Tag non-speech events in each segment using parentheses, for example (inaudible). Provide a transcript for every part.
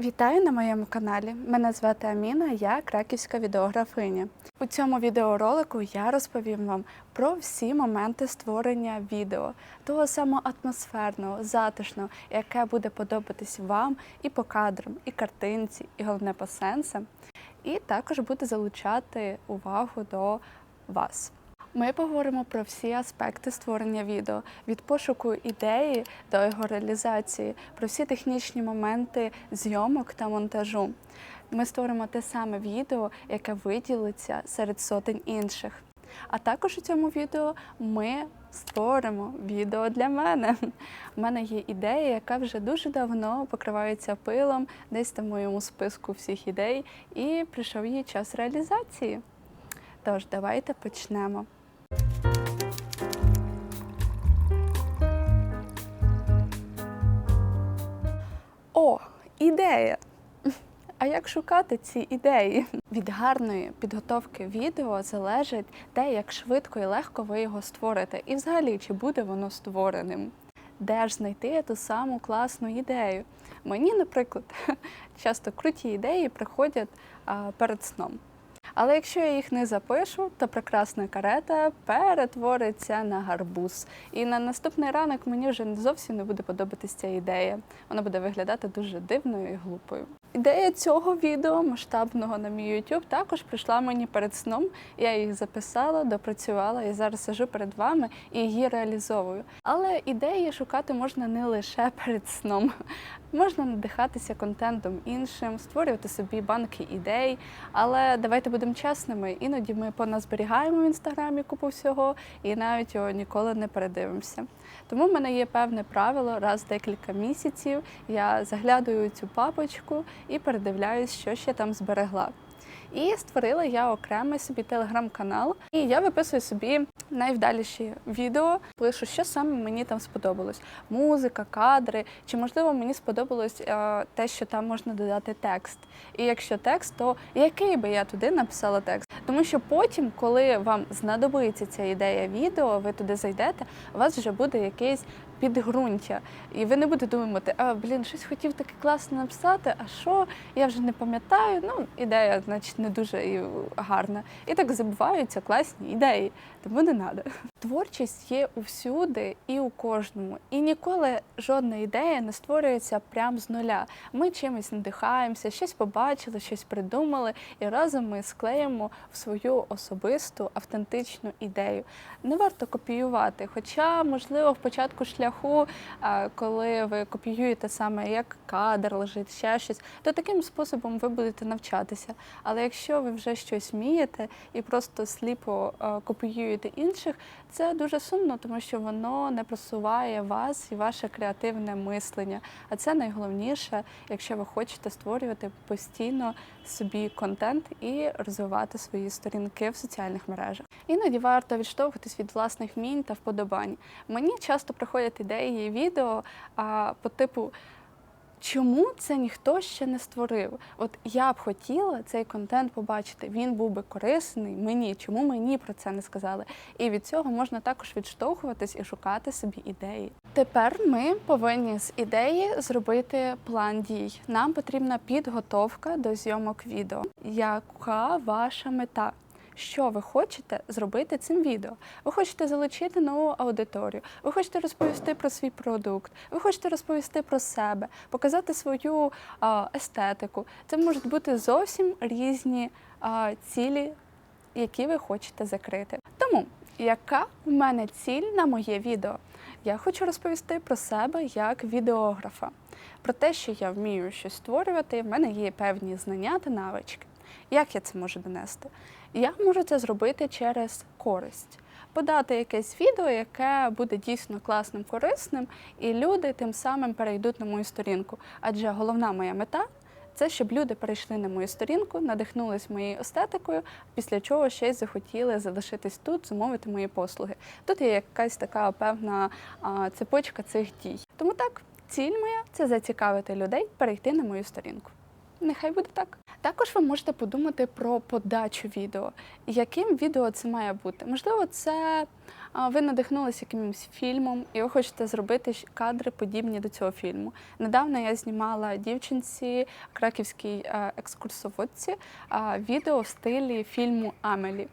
Вітаю на моєму каналі. Мене звати Аміна, я краківська відеографиня. У цьому відеоролику я розповім вам про всі моменти створення відео, того самого атмосферного, затишного, яке буде подобатись вам і по кадрам, і картинці, і головне по сенсам. І також буде залучати увагу до вас. Ми поговоримо про всі аспекти створення відео від пошуку ідеї до його реалізації, про всі технічні моменти зйомок та монтажу. Ми створимо те саме відео, яке виділиться серед сотень інших. А також у цьому відео ми створимо відео для мене. У мене є ідея, яка вже дуже давно покривається пилом, десь там в моєму списку всіх ідей, і прийшов її час реалізації. Тож, давайте почнемо. О, ідея! А як шукати ці ідеї? Від гарної підготовки відео залежить те, як швидко і легко ви його створите, і взагалі чи буде воно створеним. Де ж знайти ту саму класну ідею? Мені, наприклад, (laughs) часто круті ідеї приходять а, перед сном. Але якщо я їх не запишу, то прекрасна карета перетвориться на гарбуз. І на наступний ранок мені вже зовсім не буде подобатись ця ідея. Вона буде виглядати дуже дивною і глупою. Ідея цього відео масштабного на мій YouTube також прийшла мені перед сном. Я їх записала, допрацювала і зараз сижу перед вами і її реалізовую. Але ідеї шукати можна не лише перед сном. Можна надихатися контентом іншим, створювати собі банки ідей. Але давайте будемо чесними, іноді ми поназберігаємо в інстаграмі купу всього і навіть його ніколи не передивимося. Тому в мене є певне правило, раз в декілька місяців я заглядаю цю папочку і передивляюсь, що ще там зберегла. І створила я окремий собі телеграм-канал, і я виписую собі найвдаліші відео, пишу, що саме мені там сподобалось: музика, кадри, чи можливо мені сподобалось е, те, що там можна додати текст. І якщо текст, то який би я туди написала текст? Тому що потім, коли вам знадобиться ця ідея відео, ви туди зайдете, у вас вже буде якийсь підґрунтя. І ви не будете думати, а блін, щось хотів таке класно написати, а що? Я вже не пам'ятаю. Ну, ідея, значить, не дуже гарна. І так забуваються класні ідеї, тому не треба. Творчість є усюди і у кожному. І ніколи жодна ідея не створюється прямо з нуля. Ми чимось надихаємося, щось побачили, щось придумали, і разом ми склеїмо в свою особисту автентичну ідею. Не варто копіювати. Хоча, можливо, в початку шляху, а, коли ви копіюєте саме як кадр лежить, ще щось, то таким способом ви будете навчатися. Але якщо ви вже щось вмієте і просто сліпо копіюєте інших, це дуже сумно, тому що воно не просуває вас і ваше креативне мислення. А це найголовніше, якщо ви хочете створювати постійно собі контент і розвивати свої сторінки в соціальних мережах. Іноді варто відштовхуватись від власних вмінь та вподобань. Мені часто приходять ідеї відео а, по типу. Чому це ніхто ще не створив? От я б хотіла цей контент побачити. Він був би корисний мені. Чому мені про це не сказали? І від цього можна також відштовхуватись і шукати собі ідеї. Тепер ми повинні з ідеї зробити план дій. Нам потрібна підготовка до зйомок відео. Яка ваша мета? Що ви хочете зробити цим відео? Ви хочете залучити нову аудиторію, ви хочете розповісти про свій продукт, ви хочете розповісти про себе, показати свою естетику. Це можуть бути зовсім різні цілі, які ви хочете закрити. Тому, яка в мене ціль на моє відео? Я хочу розповісти про себе як відеографа, про те, що я вмію щось створювати, в мене є певні знання та навички. Як я це можу донести? Я можу це зробити через користь. Подати якесь відео, яке буде дійсно класним, корисним, і люди тим самим перейдуть на мою сторінку. Адже головна моя мета це щоб люди перейшли на мою сторінку, надихнулись моєю естетикою, після чого ще й захотіли залишитись тут, замовити мої послуги. Тут є якась така певна цепочка цих дій. Тому так, ціль моя це зацікавити людей перейти на мою сторінку. Нехай буде так. Також ви можете подумати про подачу відео. Яким відео це має бути? Можливо, це ви надихнулися якимось фільмом, і ви хочете зробити кадри подібні до цього фільму. Недавно я знімала дівчинці краківській е, екскурсоводці відео в стилі фільму Амелі.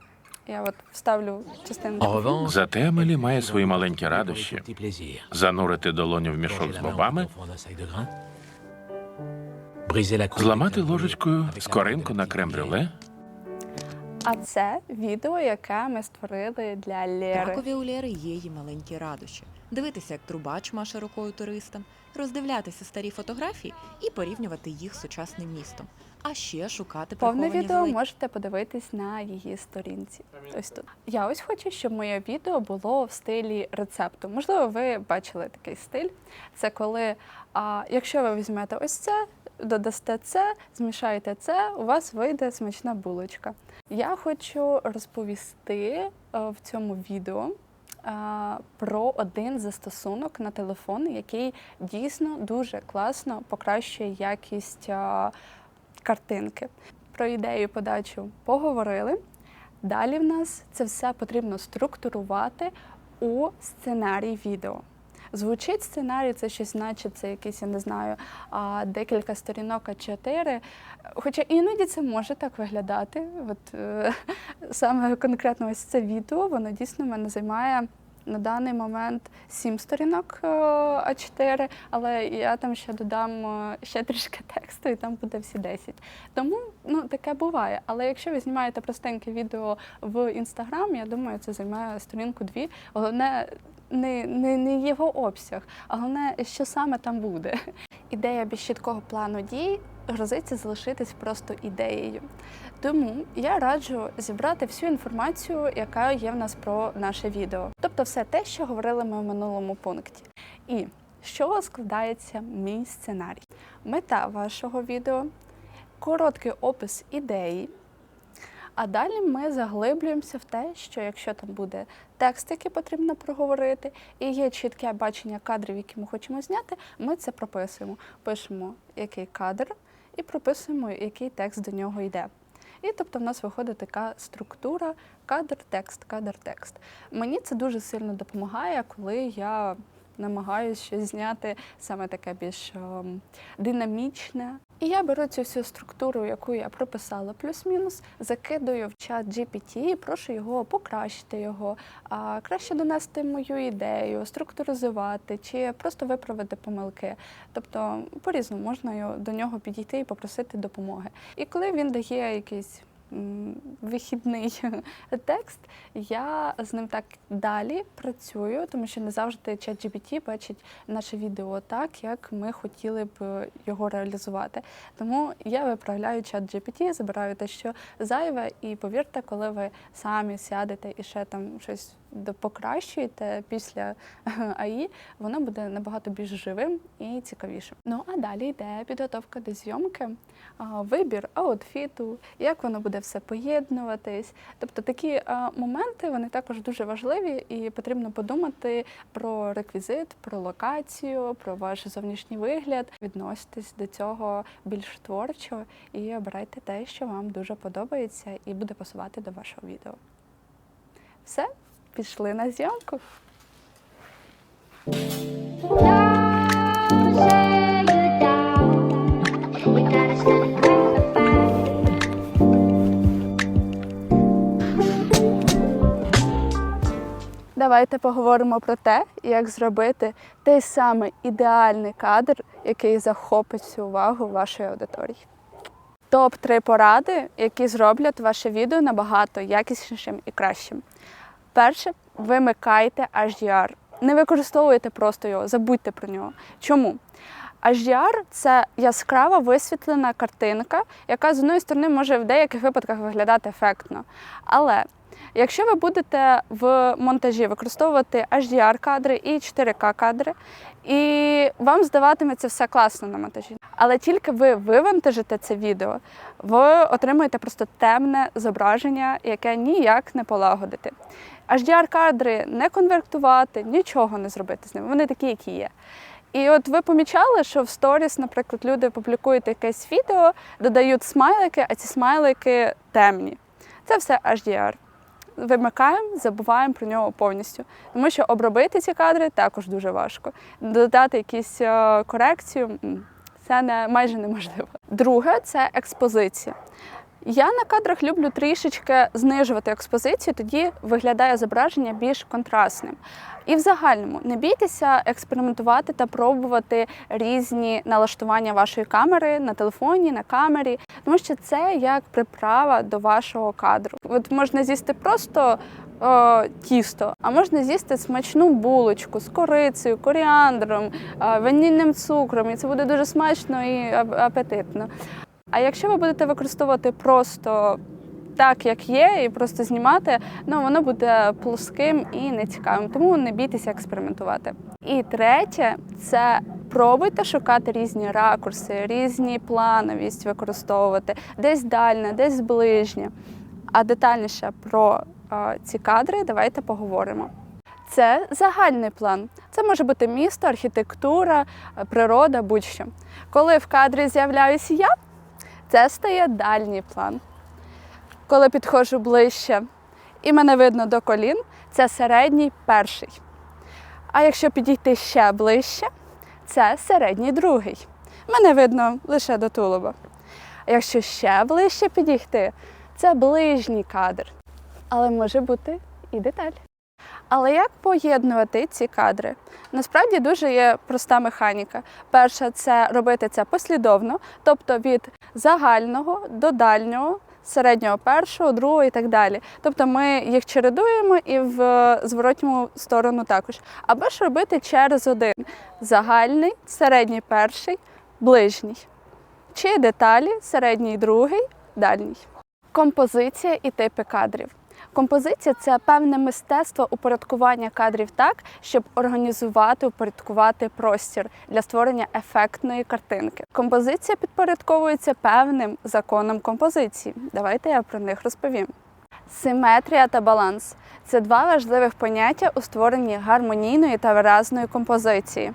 Я от вставлю частину. Зате Емелі має свої маленькі радощі. Занурити долоню в мішок з бобами, зламати ложечкою скоринку на крем-брюле, А це відео, яке ми створили для Лєри. Ракові у Лєри є її маленькі радощі. Дивитися, як трубач маше рукою туристам, роздивлятися старі фотографії і порівнювати їх з сучасним містом. А ще шукати Повне відео зелені- можете подивитись на її сторінці. Ось тут. Я ось хочу, щоб моє відео було в стилі рецепту. Можливо, ви бачили такий стиль. Це коли, а, якщо ви візьмете ось це, додасте це, змішаєте це, у вас вийде смачна булочка. Я хочу розповісти е, в цьому відео. е, Про один застосунок на телефон, який дійсно дуже класно покращує якість е, картинки. Про ідею подачу поговорили. Далі в нас це все потрібно структурувати у сценарій відео. Звучить сценарій, це щось, наче це якийсь, я не знаю, декілька сторінок А4. Хоча іноді це може так виглядати. От е, (laughs) саме конкретно ось це відео, воно дійсно мене займає на даний момент сім сторінок е, А4, але я там ще додам е, ще трішки тексту, і там буде всі 10. Тому ну таке буває. Але якщо ви знімаєте простеньке відео в інстаграм, я думаю, це займає сторінку дві. Головне не, не, не його обсяг, а головне, що саме там буде. Ідея без чіткого плану дій грозиться залишитись просто ідеєю. Тому я раджу зібрати всю інформацію, яка є в нас про наше відео. Тобто все те, що говорили ми в минулому пункті. І з чого складається мій сценарій? Мета вашого відео, короткий опис ідеї. А далі ми заглиблюємося в те, що якщо там буде текст, який потрібно проговорити, і є чітке бачення кадрів, які ми хочемо зняти, ми це прописуємо. Пишемо, який кадр, і прописуємо, який текст до нього йде. І тобто в нас виходить така структура кадр, текст, кадр, текст. Мені це дуже сильно допомагає, коли я намагаюся щось зняти саме таке більш ем, динамічне. І я беру цю всю структуру, яку я прописала, плюс-мінус, закидую в чат GPT і прошу його покращити його, а, краще донести мою ідею, структуризувати чи просто виправити помилки. Тобто по-різному можна до нього підійти і попросити допомоги. І коли він дає якийсь вихідний (laughs) текст, я з ним так далі працюю, тому що не завжди ChatGPT бачить наше відео так, як ми хотіли б його реалізувати. Тому я виправляю ChatGPT, GPT, забираю те, що зайве, і повірте, коли ви самі сядете і ще там щось покращуєте після (laughs) АІ, воно буде набагато більш живим і цікавішим. Ну а далі йде підготовка до зйомки, вибір аутфіту, як воно буде все поєднуватись. Тобто такі моменти вони також дуже важливі, і потрібно подумати про реквізит, про локацію, про ваш зовнішній вигляд. Відноситесь до цього більш творчо і обирайте те, що вам дуже подобається, і буде пасувати до вашого відео. Все, пішли на зйомку. Давайте поговоримо про те, як зробити той самий ідеальний кадр, який захопить всю увагу вашої аудиторії. Топ-3 поради, які зроблять ваше відео набагато якіснішим і кращим. Перше, вимикайте HDR. Не використовуйте просто його, забудьте про нього. Чому? HDR – це яскрава висвітлена картинка, яка з одної сторони може в деяких випадках виглядати ефектно. Але якщо ви будете в монтажі використовувати HDR-кадри і 4К-кадри, і вам здаватиметься все класно на монтажі. Але тільки ви вивантажите це відео, ви отримаєте просто темне зображення, яке ніяк не полагодити. HDR-кадри не конвертувати, нічого не зробити з ними. Вони такі, які є. І от ви помічали, що в сторіс, наприклад, люди публікують якесь відео, додають смайлики, а ці смайлики темні. Це все HDR. Вимикаємо, забуваємо про нього повністю. Тому що обробити ці кадри також дуже важко. Додати якісь е, корекцію це не майже неможливо. Друге це експозиція. Я на кадрах люблю трішечки знижувати експозицію, тоді виглядає зображення більш контрастним. І в загальному не бійтеся експериментувати та пробувати різні налаштування вашої камери на телефоні, на камері, тому що це як приправа до вашого кадру. От можна з'їсти просто о, тісто, а можна з'їсти смачну булочку з корицею, коріандром, ванільним цукром, і це буде дуже смачно і апетитно. А якщо ви будете використовувати просто так, як є, і просто знімати, ну воно буде плоским і нецікавим. Тому не бійтеся експериментувати. І третє це пробуйте шукати різні ракурси, різні плановість використовувати, десь дальне, десь ближнє. А детальніше про е, ці кадри давайте поговоримо. Це загальний план. Це може бути місто, архітектура, природа, будь-що. Коли в кадрі з'являюсь я, це стає дальній план. Коли підходжу ближче і мене видно до колін, це середній перший. А якщо підійти ще ближче, це середній другий. Мене видно лише до тулуба. А якщо ще ближче підійти, це ближній кадр. Але може бути і деталь. Але як поєднувати ці кадри? Насправді дуже є проста механіка. Перша це робити це послідовно, тобто від загального до дальнього, середнього першого, другого і так далі. Тобто ми їх чередуємо і в зворотньому сторону також. Або ж робити через один: загальний, середній перший, ближній. Чи деталі, середній другий, дальній. Композиція і типи кадрів. Композиція це певне мистецтво упорядкування кадрів так, щоб організувати, упорядкувати простір для створення ефектної картинки. Композиція підпорядковується певним законам композиції. Давайте я про них розповім. Симетрія та баланс це два важливих поняття у створенні гармонійної та виразної композиції.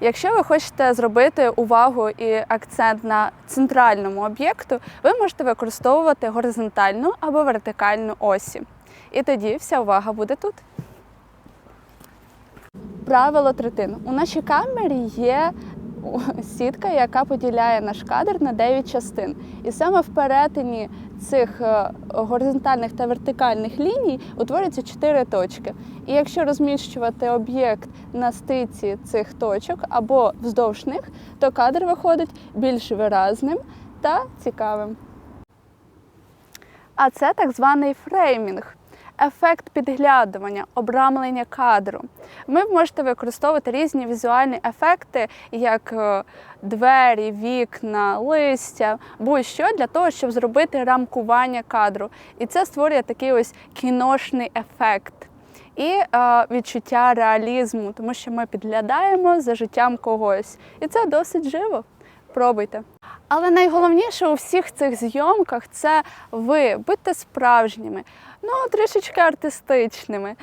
Якщо ви хочете зробити увагу і акцент на центральному об'єкту, ви можете використовувати горизонтальну або вертикальну осі. І тоді вся увага буде тут. Правило третин. У нашій камері є сітка, яка поділяє наш кадр на 9 частин. І саме в перетині цих е, горизонтальних та вертикальних ліній утворюються 4 точки. І якщо розміщувати об'єкт на стиці цих точок або вздовж них, то кадр виходить більш виразним та цікавим. А це так званий фреймінг. Ефект підглядування, обрамлення кадру. Ви можете використовувати різні візуальні ефекти, як е, двері, вікна, листя, будь-що для того, щоб зробити рамкування кадру. І це створює такий ось кіношний ефект. І е, відчуття реалізму, тому що ми підглядаємо за життям когось. І це досить живо. Пробуйте. Але найголовніше у всіх цих зйомках це ви. Будьте справжніми, ну трішечки артистичними.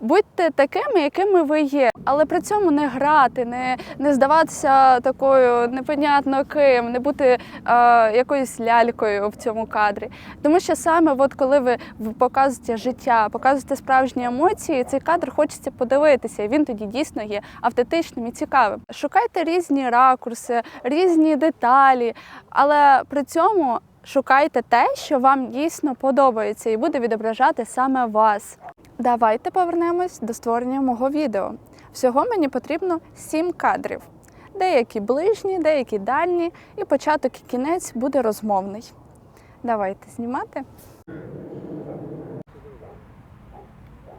Будьте такими, якими ви є, але при цьому не грати, не, не здаватися такою непонятно ким, не бути е, якоюсь лялькою в цьому кадрі. Тому що саме, от коли ви показуєте життя, показуєте справжні емоції, цей кадр хочеться подивитися, і він тоді дійсно є автентичним і цікавим. Шукайте різні ракурси, різні деталі, але при цьому шукайте те, що вам дійсно подобається, і буде відображати саме вас. Давайте повернемось до створення мого відео. Всього мені потрібно 7 кадрів. Деякі ближні, деякі дальні, і початок і кінець буде розмовний. Давайте знімати.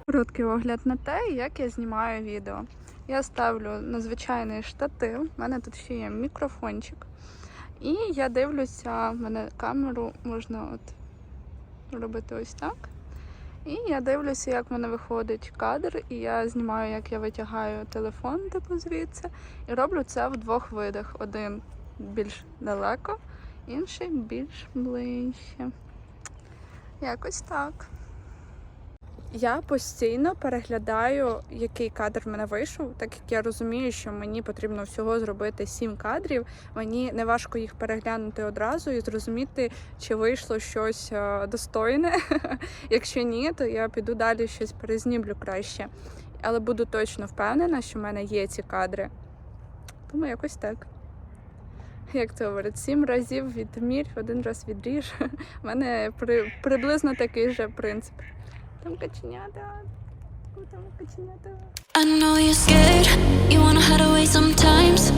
Короткий огляд на те, як я знімаю відео. Я ставлю надзвичайний штатив, у мене тут ще є мікрофончик. І я дивлюся, в мене камеру можна от робити ось так. І я дивлюся, як в мене виходить кадр, і я знімаю, як я витягаю телефон, типу звідси, і роблю це в двох видах: один більш далеко, інший більш ближче. Якось так. Я постійно переглядаю, який кадр в мене вийшов, так як я розумію, що мені потрібно всього зробити сім кадрів. Мені не важко їх переглянути одразу і зрозуміти, чи вийшло щось е, достойне. (laughs) Якщо ні, то я піду далі щось перезнімлю краще. Але буду точно впевнена, що в мене є ці кадри. Тому якось так. Як це говорять, сім разів відмірь, один раз відріж. (laughs) У мене при, приблизно такий же принцип. Там каченята. Там каченята. I know you're scared, you wanna hide away sometimes.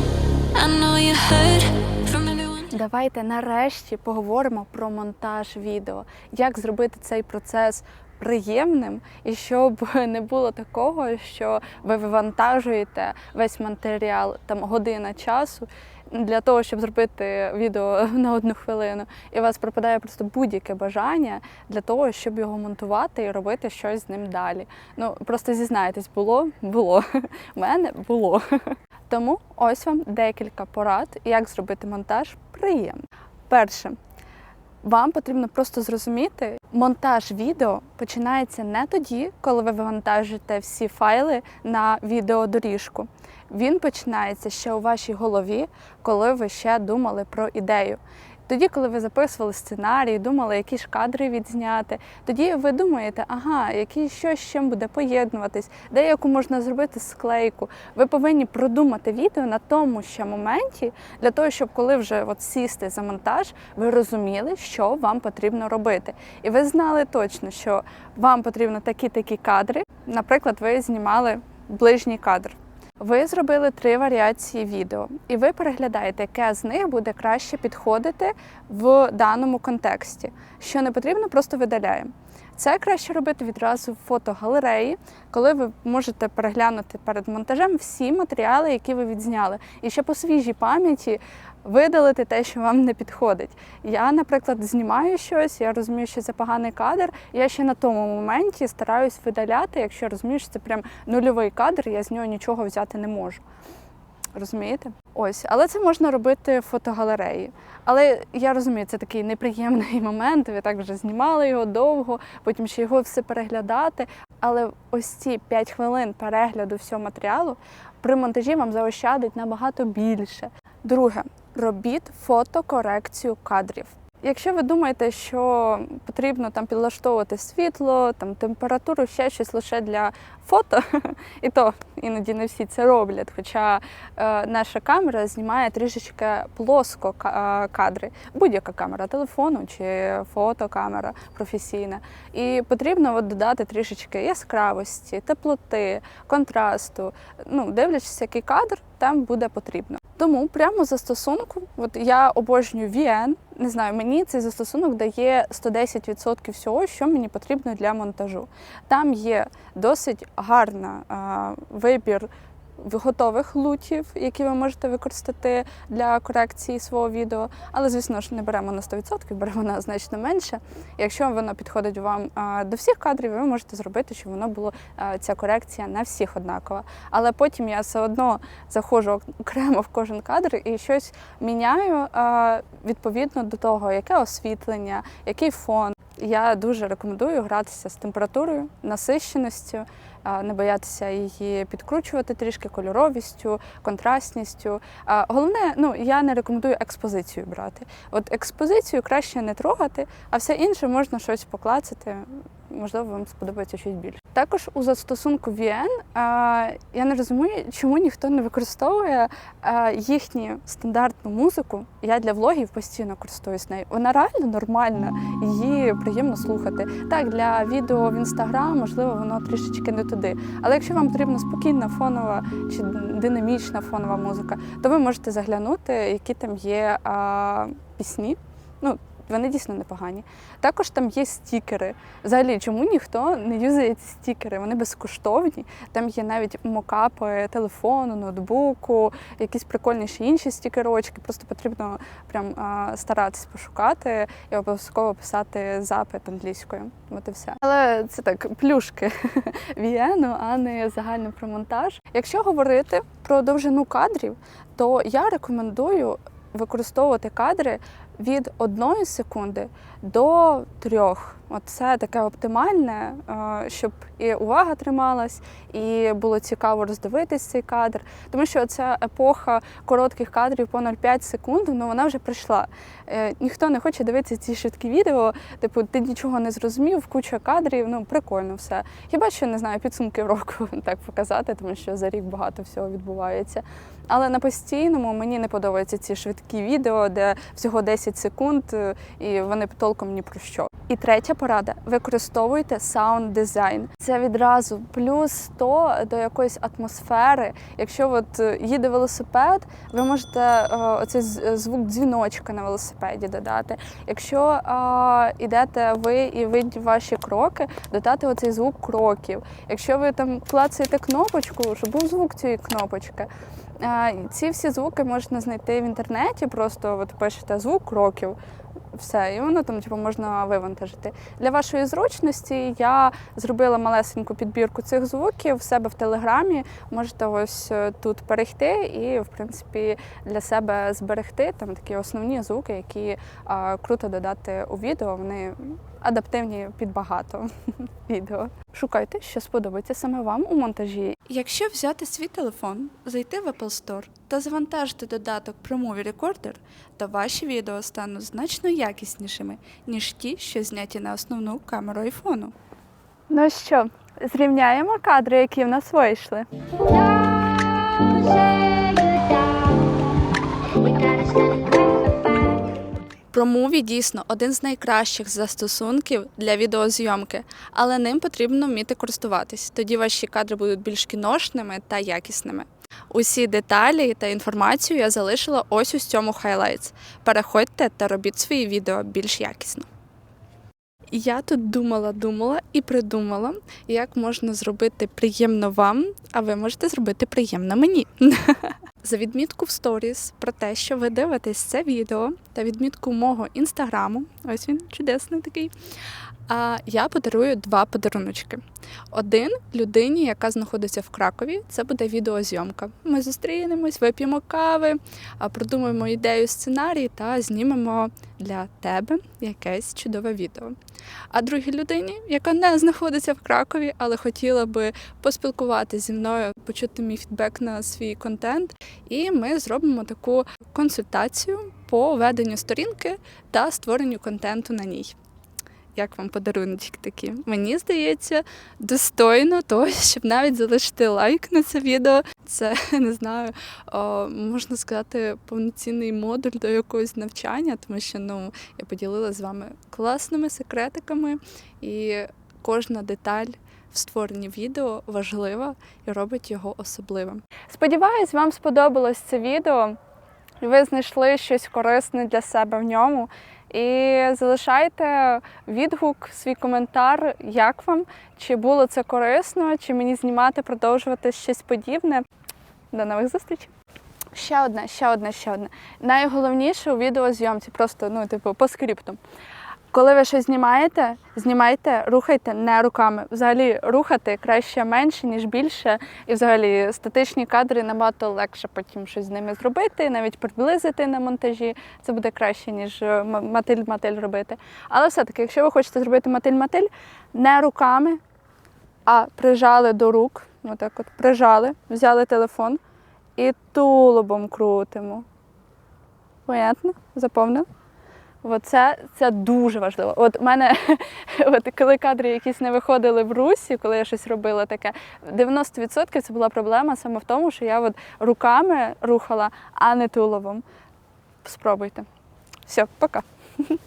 I know you heard from everyone. Давайте нарешті поговоримо про монтаж відео. Як зробити цей процес приємним і щоб (laughs) не було такого, що ви вивантажуєте весь матеріал там година часу. Для того, щоб зробити відео (laughs) на одну хвилину, і у вас пропадає просто будь-яке бажання для того, щоб його монтувати і робити щось з ним далі. Ну просто зізнайтесь, було було. (laughs) У мене було. (laughs) Тому ось вам декілька порад, як зробити монтаж приємним. Перше, вам потрібно просто зрозуміти, монтаж відео починається не тоді, коли ви вивантажите всі файли на відеодоріжку. Він починається ще у вашій голові, коли ви ще думали про ідею. Тоді, коли ви записували сценарій, думали, які ж кадри відзняти, тоді ви думаєте, ага, який що з чим буде поєднуватись, де яку можна зробити склейку. Ви повинні продумати відео на тому ще моменті, для того, щоб коли вже от сісти за монтаж, ви розуміли, що вам потрібно робити. І ви знали точно, що вам потрібно такі-такі кадри. Наприклад, ви знімали ближній кадр. Ви зробили три варіації відео, і ви переглядаєте, яке з них буде краще підходити в даному контексті. Що не потрібно, просто видаляємо. Це краще робити відразу в фотогалереї, коли ви можете переглянути перед монтажем всі матеріали, які ви відзняли, і ще по свіжій пам'яті видалити те, що вам не підходить. Я, наприклад, знімаю щось, я розумію, що це поганий кадр. і Я ще на тому моменті стараюсь видаляти, якщо розумію, що це прям нульовий кадр, я з нього нічого взяти не можу. Розумієте? Ось, але це можна робити в фотогалереї. Але я розумію, це такий неприємний (laughs) момент. Ви так вже знімали його довго, потім ще його все переглядати. Але ось ці 5 хвилин перегляду всього матеріалу при монтажі вам заощадить набагато більше. Друге, робіть фотокорекцію кадрів. Якщо ви думаєте, що потрібно там підлаштовувати світло, там температуру, ще щось лише для фото, (laughs) і то іноді не всі це роблять. Хоча е, наша камера знімає трішечки плоско е, кадри, будь-яка камера телефону чи фотокамера професійна. І потрібно от додати трішечки яскравості, теплоти, контрасту. Ну, дивлячись, який кадр там буде потрібно. Тому прямо застосунку, от я обожнюю VN, не знаю, мені цей застосунок дає 110% всього, що мені потрібно для монтажу. Там є досить гарна а, вибір готових лутів, які ви можете використати для корекції свого відео. Але, звісно ж, не беремо на 100%, беремо на значно менше. Якщо воно підходить вам а, до всіх кадрів, ви можете зробити, щоб воно було а, ця корекція на всіх однакова. Але потім я все одно заходжу окремо в кожен кадр і щось міняю відповідно до того, яке освітлення, який фон. Я дуже рекомендую гратися з температурою, насищеністю, не боятися її підкручувати трішки кольоровістю, контрастністю. Головне, ну я не рекомендую експозицію брати. От експозицію краще не трогати, а все інше можна щось поклацати. Можливо, вам сподобається щось більше. Також у застосунку VN я не розумію, чому ніхто не використовує їхню стандартну музику. Я для влогів постійно користуюсь нею. Вона реально нормальна, її приємно слухати. Так, для відео в інстаграм, можливо, воно трішечки не туди. Але якщо вам потрібна спокійна фонова чи динамічна фонова музика, то ви можете заглянути, які там є пісні. Ну, вони дійсно непогані. Також там є стікери. Взагалі, чому ніхто не юзає ці стікери? Вони безкоштовні. Там є навіть мокапи телефону, ноутбуку, якісь прикольніші інші стікерочки. Просто потрібно прям старатись пошукати і обов'язково писати запит англійською. От і все. Але це так, плюшки (laughs) VN, а не загально про монтаж. Якщо говорити про довжину кадрів, то я рекомендую використовувати кадри від одної секунди до трьох. От це таке оптимальне, е, щоб і увага трималась, і було цікаво роздивитись цей кадр. Тому що ця епоха коротких кадрів по 0,5 секунд, ну вона вже прийшла. Е, Ніхто не хоче дивитися ці швидкі відео, типу, ти нічого не зрозумів, куча кадрів, ну прикольно все. Хіба що не знаю, підсумки року (laughs) так показати, тому що за рік багато всього відбувається. Але на постійному мені не подобаються ці швидкі відео, де всього 10 секунд, е, і вони толком ні про що. І третя порада: використовуйте саунд дизайн. Це відразу плюс 100 до якоїсь атмосфери. Якщо от е, їде велосипед, ви можете е, оцей звук дзвіночка на велосипеді додати. Якщо е, ідете ви і видні ваші кроки, додати оцей звук кроків. Якщо ви там клацаєте кнопочку, щоб був звук цієї кнопочки. Е, Ці всі звуки можна знайти в інтернеті, просто от пишете звук кроків. Все, і воно там типу, можна вивантажити. Для вашої зручності я зробила малесеньку підбірку цих звуків в себе в телеграмі. Можете ось е, тут перейти і, в принципі, для себе зберегти там такі основні звуки, які а, круто додати у відео. Вони адаптивні під багато (laughs) відео. Шукайте, що сподобається саме вам у монтажі. Якщо взяти свій телефон, зайти в Apple Store та завантажити додаток ProMovie Recorder, то ваші відео стануть значно якіснішими, ніж ті, що зняті на основну камеру айфону. Ну що, зрівняємо кадри, які в нас вийшли. Don't say ProMovie дійсно один з найкращих застосунків для відеозйомки, але ним потрібно вміти користуватись. Тоді ваші кадри будуть більш кіношними та якісними. Усі деталі та інформацію я залишила ось у цьому хайлайтс. Переходьте та робіть свої відео більш якісно. Я тут думала, думала і придумала, як можна зробити приємно вам, а ви можете зробити приємно мені. (laughs) За відмітку в сторіс про те, що ви дивитесь це відео, та відмітку мого інстаграму, ось він чудесний такий. А я подарую два подаруночки. Один людині, яка знаходиться в Кракові, це буде відеозйомка. Ми зустрінемось, вип'ємо кави, продумаємо ідею сценарій та знімемо для тебе якесь чудове відео. А другій людині, яка не знаходиться в Кракові, але хотіла би поспілкуватися зі мною, почути мій фідбек на свій контент, і ми зробимо таку консультацію по веденню сторінки та створенню контенту на ній. Як вам подаруночки такі? Мені здається, достойно того, щоб навіть залишити лайк на це відео. Це (laughs) не знаю, можна сказати, повноцінний модуль до якогось навчання, тому що ну я поділилася з вами класними секретиками, і кожна деталь в створенні відео важлива і робить його особливим. Сподіваюсь, вам сподобалось це відео. і Ви знайшли щось корисне для себе в ньому. І залишайте відгук, свій коментар, як вам, чи було це корисно, чи мені знімати, продовжувати щось подібне. До нових зустрічей! Ще одне, ще одне, ще одне. Найголовніше у відеозйомці, просто ну, типу, по скрипту. Коли ви щось знімаєте, знімайте, рухайте не руками. Взагалі рухати краще менше, ніж більше. І взагалі статичні кадри набагато легше потім щось з ними зробити, навіть приблизити на монтажі. Це буде краще, ніж е, матель-матель робити. Але все-таки, якщо ви хочете зробити матель-матель, не руками, а прижали до рук. Отак от прижали, взяли телефон і тулубом крутимо. Понятно? Заповнили? Оце це дуже важливо. От мене, (laughs) от коли кадри якісь не виходили в русі, коли я щось робила таке, 90% це була проблема саме в тому, що я от руками рухала, а не туловом. Спробуйте. Все, пока. (laughs)